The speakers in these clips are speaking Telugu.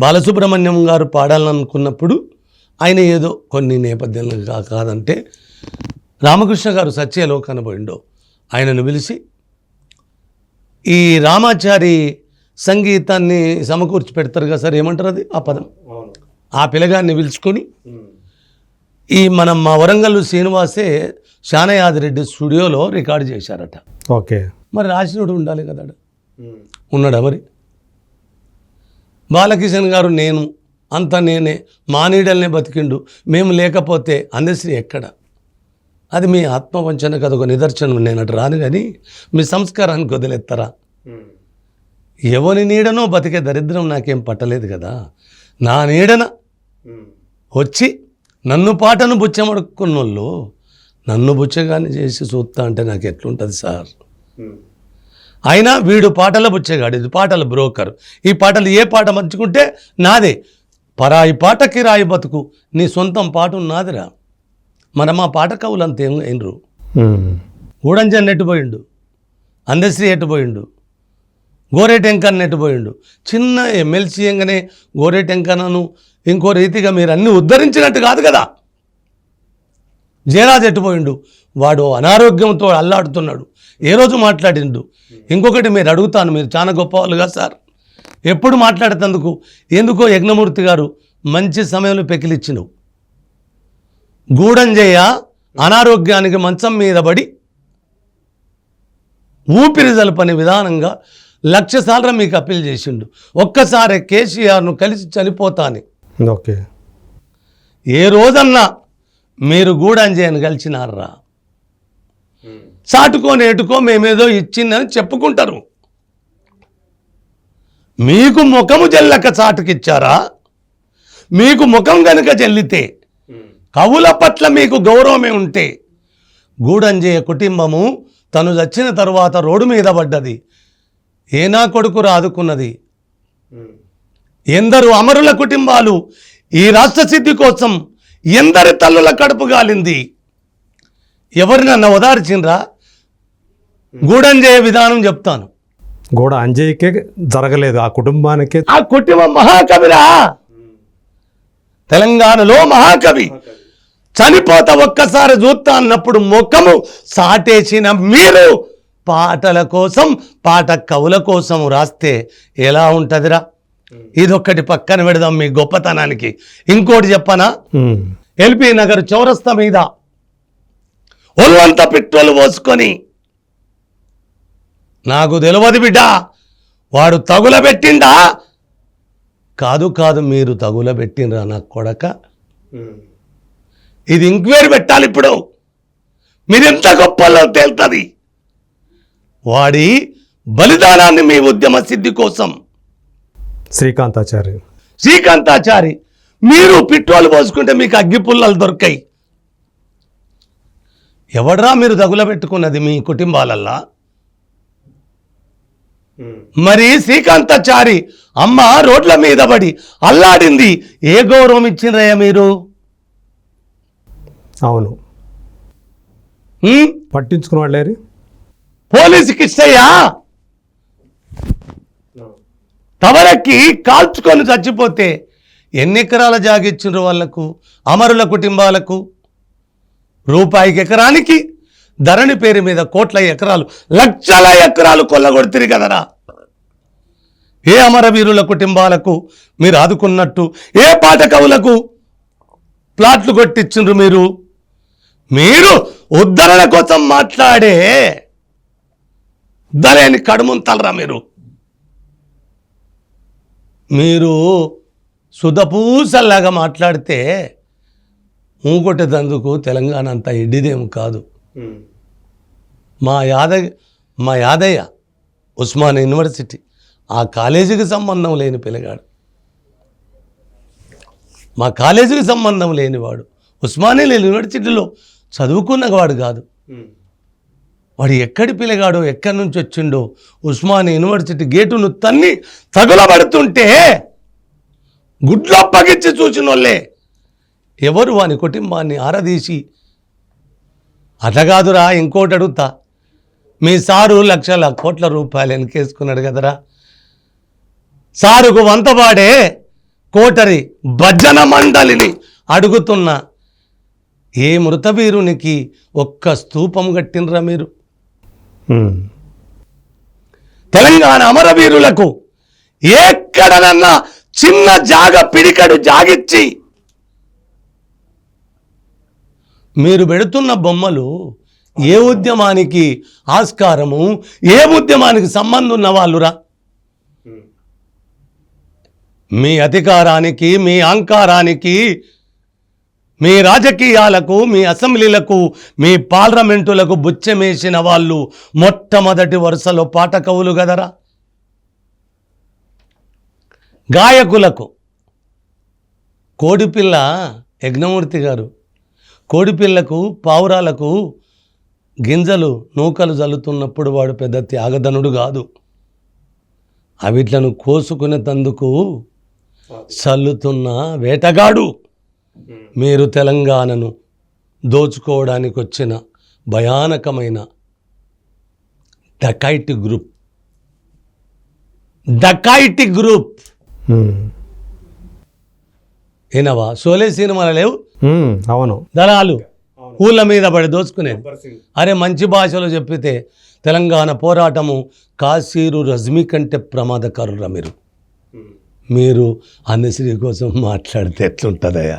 బాలసుబ్రహ్మణ్యం గారు పాడాలనుకున్నప్పుడు ఆయన ఏదో కొన్ని నేపథ్యాలు కాదంటే రామకృష్ణ గారు సత్యలో కనబోయిండో ఆయనను పిలిచి ఈ రామాచారి సంగీతాన్ని సమకూర్చి పెడతారు కదా సార్ ఏమంటారు అది? ఆ పదం. ఆ పిల్లగాన్ని పిలుచుకొని ఈ మనం మా వరంగల్ శ్రీనివాసే శానయాదిరెడ్డి స్టూడియోలో రికార్డు చేశారట. ఓకే. మరి రాసినోడు ఉండాలి కదా. ఉన్నాడా మరి? బాలకిషన్ గారు నేను అంత నేనే మా నీడల్నే బతికిండు. మేము లేకపోతే అందశ్రీ ఎక్కడ? అది మీ ఆత్మవంచన కదా ఒక నిదర్శనం. నేను అటు రాను కానీ మీ సంస్కారానికి వదిలేస్తారా ఎవరి నీడనో బతికే దరిద్రం నాకేం పట్టలేదు కదా. నా నీడన వచ్చి నన్ను పాటను బుచ్చమడుక్కున్నోళ్ళు నన్ను బుచ్చగాని చేసి చూస్తా అంటే నాకు ఎట్లుంటుంది సార్? అయినా వీడు పాటల బుచ్చేగాడు ఇది పాటల బ్రోకర్. ఈ పాటలు ఏ పాట మంచుకుంటే నాదే. పరాయి పాట కిరాయి బతుకు నీ సొంతం పాట నాదిరా. మన మా పాట కవులు అంత ఏం అయినరు ఊడంజన్ ఎట్టుపోయిండు అందశ్రీ ఎట్టుపోయిండు గోరేటెంకన్ ఎట్టుపోయిండు చిన్న ఎమ్మెల్సీ ఎంగనే గోరేటెంకనను ఇంకో రీతిగా మీరు అన్ని ఉద్ధరించినట్టు కాదు కదా. జయరాజ్ ఎట్టుపోయిండు వాడు అనారోగ్యంతో అల్లాడుతున్నాడు. ఏ రోజు మాట్లాడిండు? ఇంకొకటి మీరు అడుగుతాను మీరు చాలా గొప్పవాళ్ళుగా సార్. ఎప్పుడు మాట్లాడేందుకు ఎందుకో యజ్ఞమూర్తి గారు మంచి సమయంలో పెకిలిచ్చినవు. గూడంజయ్య అనారోగ్యానికి మంచం మీద పడి ఊపిరి జలపని విధానంగా లక్ష సార్లు మీకు అప్పీల్ చేసిండు. ఒక్కసారి కేసీఆర్ను కలిసి చనిపోతాని. ఓకే. ఏ రోజన్నా మీరు గూడంజయ్యను కలిసినారా? చాటుకొని నేటుకో మేమేదో ఇచ్చిందని చెప్పుకుంటారు. మీకు ముఖము జల్లక చాటుకిచ్చారా? మీకు ముఖం గనుక జల్లితే కవుల పట్ల మీకు గౌరవమే ఉంటే గూడంజయ్య కుటుంబము తను చచ్చిన తరువాత రోడ్డు మీద పడ్డది. ఏనా కొడుకు రాదుకున్నది? ఎందరు అమరుల కుటుంబాలు ఈ రాష్ట్ర సిద్ధి కోసం ఎందరి తల్లుల కడుపు గాలింది? ఎవరినన్నా ఓదార్చిండ్రా గూడంజయ్య విధానం చెప్తాను. గోడ అంజయ్యకే జరగలేదు ఆ కుటుంబానికే. ఆ కుటుంబం మహాకవిరా? తెలంగాణలో మహాకవి. చనిపోత ఒక్కసారి చూస్తా అన్నప్పుడు ముఖము సాటేసిన మీరు పాటల కోసం పాట కవుల కోసం రాస్తే ఎలా ఉంటదిరా? ఇదొక్కటి పక్కన పెడదాం మీ గొప్పతనానికి. ఇంకోటి చెప్పనా. ఎల్బీ నగర్ చౌరస్తా మీద ఒళ్ళంతా పెట్రోల్ పోసుకొని. నాకు తెలియదు బిడ్డ వాడు తగులబెట్టిండా కాదు కాదు మీరు తగులబెట్టిండ్రా నా కొడక. ఇది ఎంక్వైరీ పెట్టాలి ఇప్పుడు. మీరు ఎంత గొప్పలో తేలుతుంది? వాడి బలిదానాన్ని మీ ఉద్యమ సిద్ధి కోసం. శ్రీకాంతాచారి శ్రీకాంతాచారి మీరు పెట్రోల్ పోసుకుంటే మీకు అగ్గి పుల్లలు దొరకాయి. ఎవడరా మీరు తగులబెట్టుకున్నది మీ కుటుంబాలల్లా? మరి శ్రీకాంతాచారి అమ్మ రోడ్ల మీద పడి అల్లాడింది. ఏ గౌరవం ఇచ్చిండ్రయ్యా మీరు? అవును. హ్మ్? పట్టించుకున్న వాళ్ళేరి పోలీసుకి ఇస్తయ్యా తవరకి కాల్చుకొని చచ్చిపోతే ఎన్ని ఎకరాల జాగిచ్చిండ్రు వాళ్ళకు అమరుల కుటుంబాలకు? రూపాయికి ఎకరానికి ధరణి పేరు మీద కోట్ల ఎకరాలు లక్షల ఎకరాలు కొల్లగొడుతుంది కదరా. ఏ అమరవీరుల కుటుంబాలకు మీరు ఆదుకున్నట్టు ఏ పాట కవులకు ప్లాట్లు కొట్టించిండ్రు మీరు? మీరు ఉద్ధరణ కోసం మాట్లాడే ఉద్ధరేని కడుముంతలరా మీరు? మీరు సుధపూసల్లాగా మాట్లాడితే ఊకొట్టేదందుకు తెలంగాణ అంతా ఎడ్డిదేం కాదు. మా యాదయ్య మా యాదయ్య ఉస్మాన్ యూనివర్సిటీ ఆ కాలేజీకి సంబంధం లేని పిల్లగాడు. మా కాలేజీకి సంబంధం లేనివాడు ఉస్మానియా యూనివర్సిటీలో చదువుకున్నవాడు కాదు. వాడు ఎక్కడి పిల్లగాడో ఎక్కడి నుంచి వచ్చిండో ఉస్మానియా యూనివర్సిటీ గేటును తన్ని తగులబడుతుంటే గుడ్లు అప్పగిచ్చి చూసిన వాళ్ళే ఎవరు వాని కుటుంబాన్ని ఆరదీసి? అటగాదురా ఇంకోటి అడుగుతా. మీ సారు లక్షల కోట్ల రూపాయలు వెనకేసుకున్నాడు కదరా. సారుకు వంతపాడే కోటరి భజన మండలిని అడుగుతున్నా. ఏ మృతవీరునికి ఒక్క స్తూపం కట్టినరా మీరు. తెలంగాణ అమరవీరులకు ఎక్కడనన్నా చిన్న జాగ పిడికడు జాగిచ్చి మీరు పెడుతున్న బొమ్మలు ఏ ఉద్యమానికి ఆస్కారము ఏ ఉద్యమానికి సంబంధం ఉన్న వాళ్ళురా? మీ అధికారానికి మీ అహంకారానికి మీ రాజకీయాలకు మీ అసెంబ్లీలకు మీ పార్లమెంటులకు బుచ్చమేసిన వాళ్ళు మొట్టమొదటి వరుసలో పాటకవులు కదరా? గాయకులకు. కోడిపిల్ల యజ్ఞమూర్తి గారు కోడిపిల్లకు పావురాలకు గింజలు నూకలు జల్లుతున్నప్పుడు వాడు పెద్ద త్యాగధనుడు కాదు. అవిట్లను కోసుకునేందుకు చల్లుతున్న వేటగాడు. మీరు తెలంగాణను దోచుకోవడానికి వచ్చిన భయానకమైన dacoit group. Dacoit group. ఏనవా Sholay సినిమాలు లేవు? అవును. దళాలు ఊళ్ళ మీద పడి దోచుకునేది అరే మంచి భాషలో చెప్పితే తెలంగాణ పోరాటము కాశీరు రజ్మీ కంటే ప్రమాదకరురా మీరు. మీరు అన్నశ్రీ కోసం మాట్లాడితే ఎట్లుంటుందయ్యా?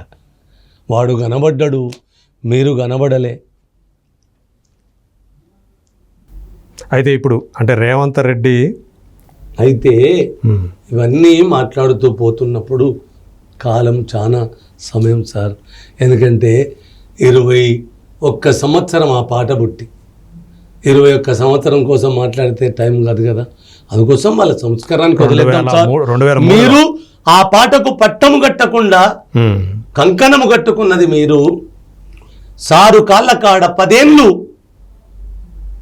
వాడు కనబడ్డాడు మీరు కనబడలే అయితే ఇప్పుడు అంటే రేవంత్ రెడ్డి అయితే ఇవన్నీ మాట్లాడుతూ పోతున్నప్పుడు కాలం చాలా సమయం సార్. ఎందుకంటే ఇరవై ఒక్క సంవత్సరం ఆ పాట పుట్టి ఇరవై ఒక్క సంవత్సరం కోసం మాట్లాడితే టైం కాదు కదా. అందుకోసం వాళ్ళ సంస్కారానికి వదిలేద్దాం సార్. మీరు ఆ పాటకు పట్టము కట్టకుండా కంకణము కట్టుకున్నది మీరు సారు కాళ్ళ కాడ పదేళ్ళు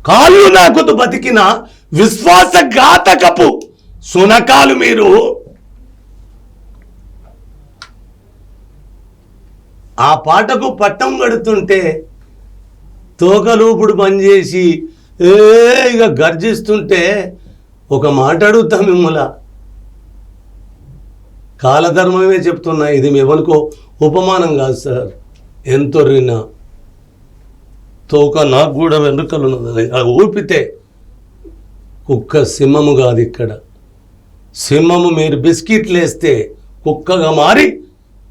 కాళ్ళు నాకుతూ బతికిన విశ్వాసఘాతకపు సునకాలు మీరు ఆ పాటకు పట్టం కడుతుంటే తోకలూపుడు పనిచేసి ఏ ఇక గర్జిస్తుంటే ఒక మాట అడుగుతా మిమ్మల కాలధర్మమే చెప్తున్నా ఇది మీ ఎవరికో ఉపమానం కాదు సార్. ఎంతో రినా. తోక నాకు కూడా వెనుకలు అది ఊపితే కుక్క సింహము కాదు ఇక్కడ. సింహము మీరు బిస్కెట్లు వేస్తే కుక్కగా మారి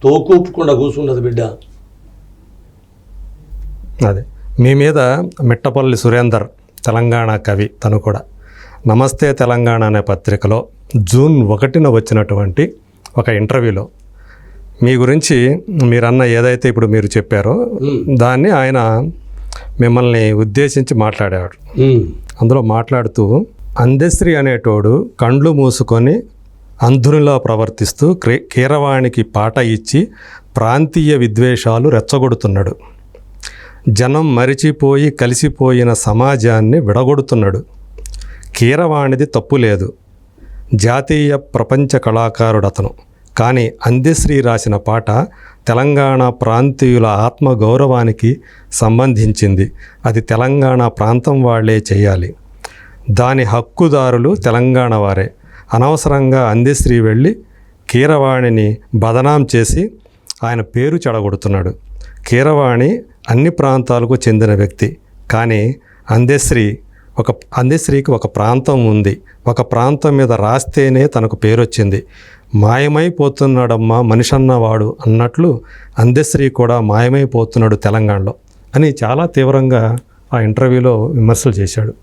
తోకూపకుండా కూర్చున్నది బిడ్డ. అదే. మీ మీద మిట్టపల్లి సురేందర్ తెలంగాణ కవి తను కూడా. నమస్తే తెలంగాణ అనే పత్రికలో జూన్ ఒకటిన వచ్చినటువంటి ఒక ఇంటర్వ్యూలో మీ గురించి మీరన్న ఏదైతే ఇప్పుడు మీరు చెప్పారో దాన్ని ఆయన మిమ్మల్ని ఉద్దేశించి మాట్లాడాడు. ఉమ్. అందులో మాట్లాడుతూ అందశ్రీ అనేటోడు కండ్లు మూసుకొని అంధునిలా ప్రవర్తిస్తూ కీరవాణికి పాట ఇచ్చి ప్రాంతీయ విద్వేషాలు రెచ్చగొడుతున్నాడు. జనం మరిచిపోయి కలిసిపోయిన సమాజాన్ని విడగొడుతున్నాడు. కీరవాణిది తప్పు లేదు. జాతీయ ప్రపంచ కళాకారుడు అతను కానీ అందశ్రీ రాసిన పాట తెలంగాణ ప్రాంతీయుల ఆత్మగౌరవానికి సంబంధించింది. అది తెలంగాణ ప్రాంతం వాళ్ళే చేయాలి. దాని హక్కుదారులు తెలంగాణ వారే. అనవసరంగా అందశ్రీ వెళ్ళి కీరవాణిని బదనాం చేసి ఆయన పేరు చెడగొడుతున్నాడు. కీరవాణి అన్ని ప్రాంతాలకు చెందిన వ్యక్తి. కానీ అందేశ్రీ ఒక అందేశ్రీకి ఒక ప్రాంతం ఉంది. ఒక ప్రాంతం మీద రాస్తేనే తనకు పేరు వచ్చింది మాయమైపోతున్నాడమ్మా మనిషి అన్నవాడు అన్నట్లు అందేశ్రీ కూడా మాయమైపోతున్నాడు తెలంగాణలో అని చాలా తీవ్రంగా ఆ ఇంటర్వ్యూలో విమర్శలు చేశాడు.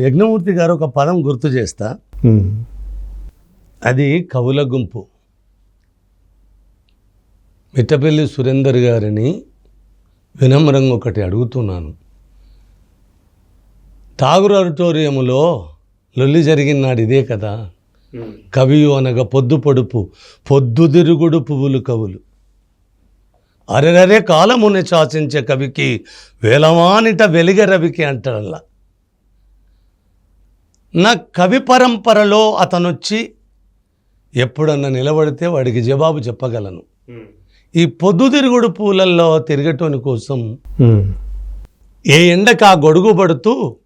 యజ్ఞమూర్తి గారు ఒక పదం గుర్తు చేస్తా. అది కవుల గుంపు. మిట్టపల్లి సురేందర్ గారిని వినమ్రంగా ఒకటి అడుగుతున్నాను. ఠాగూర్ ఆడిటోరియంలో లొల్లి జరిగిన నాడు ఇదే కదా. కవియు అనగా పొద్దు పొడుపు పొద్దుదిరుగుడు పువ్వులు కవులు. అరెరరే కాలముని శాసించే కవికి వేలవానిట వెలిగ రవికి అంటారల్లా. నా కవి పరంపరలో అతనొచ్చి ఎప్పుడన్నా నిలబడితే వాడికి జవాబు చెప్పగలను. ఈ పొద్దుతిరుగుడు పూలల్లో తిరగటోని కోసం ఏ ఎండకు ఆ గొడుగు పడుతూ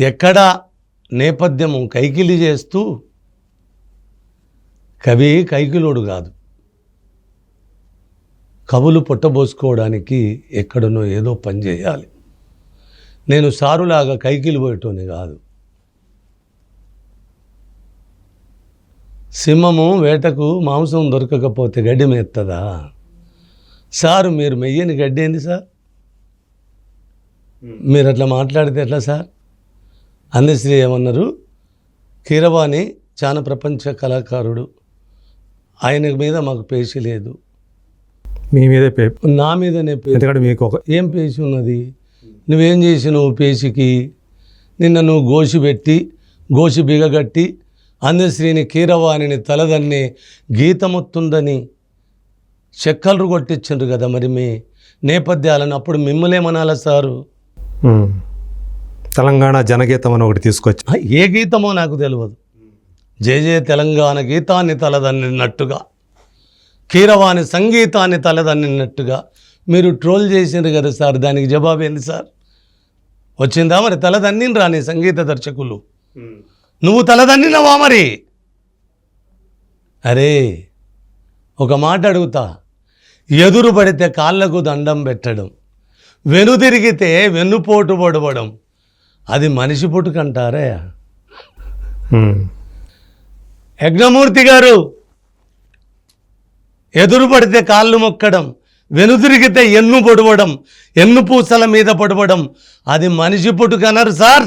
ఎక్కడ నేపథ్యము కైకిలి చేస్తూ కవి కైకిలోడు కాదు. కవులు పుట్టబోసుకోవడానికి ఎక్కడనో ఏదో పని చేయాలి. నేను సారులాగా కైకిలు పోయేటోని కాదు. సింహము వేటకు మాంసం దొరకకపోతే గడ్డి మెత్తదా? సారు మీరు మెయ్యని గడ్డి ఏంది సార్? మీరు అట్లా మాట్లాడితే ఎట్లా సార్? అందశ్రీ ఏమన్నారు? కీరవాణి చాలా ప్రపంచ కళాకారుడు. ఆయన మీద మాకు పేచి లేదు. మీ మీదే నా మీదనే ఎందుకంటే మీకు ఒక ఏం పేచి ఉన్నది? నువ్వేం చేసినావు పేచికి నిన్న నువ్వు గోసి పెట్టి గోసి బిగగట్టి అందశ్రీని కీరవాణిని తలదన్ని గీతమొత్తుందని చెక్కలు కొట్టించిండ్రు కదా మరి మీ నేపథ్యాలను. అప్పుడు మిమ్మల్నేమనాలా సారు. తెలంగాణ జనగీతం అని ఒకటి తీసుకొచ్చి ఏ గీతమో నాకు తెలియదు జయ జయ తెలంగాణ గీతాన్ని తలదన్నినట్టుగా కీరవాణి సంగీతాన్ని తలదన్నినట్టుగా మీరు ట్రోల్ చేసినారు కదా సార్ దానికి జవాబు ఏంది సార్? వచ్చిందా మరి? తలదన్నిని రాని సంగీత దర్శకులు. నువ్వు తలదన్నినవా మరి? అరే ఒక మాట అడుగుతా. ఎదురు పడితే కాళ్ళకు దండం పెట్టడం వెనుదిరిగితే వెన్నుపోటు పడవడం అది మనిషి పుట్టుకంటారే? యజ్ఞమూర్తి గారు ఎదురు పడితే కాళ్ళు మొక్కడం వెనుదిరిగితే ఎన్ను పొడవడం ఎన్ను పూసల మీద పొడవడం అది మనిషి పుట్టుకనరు సార్.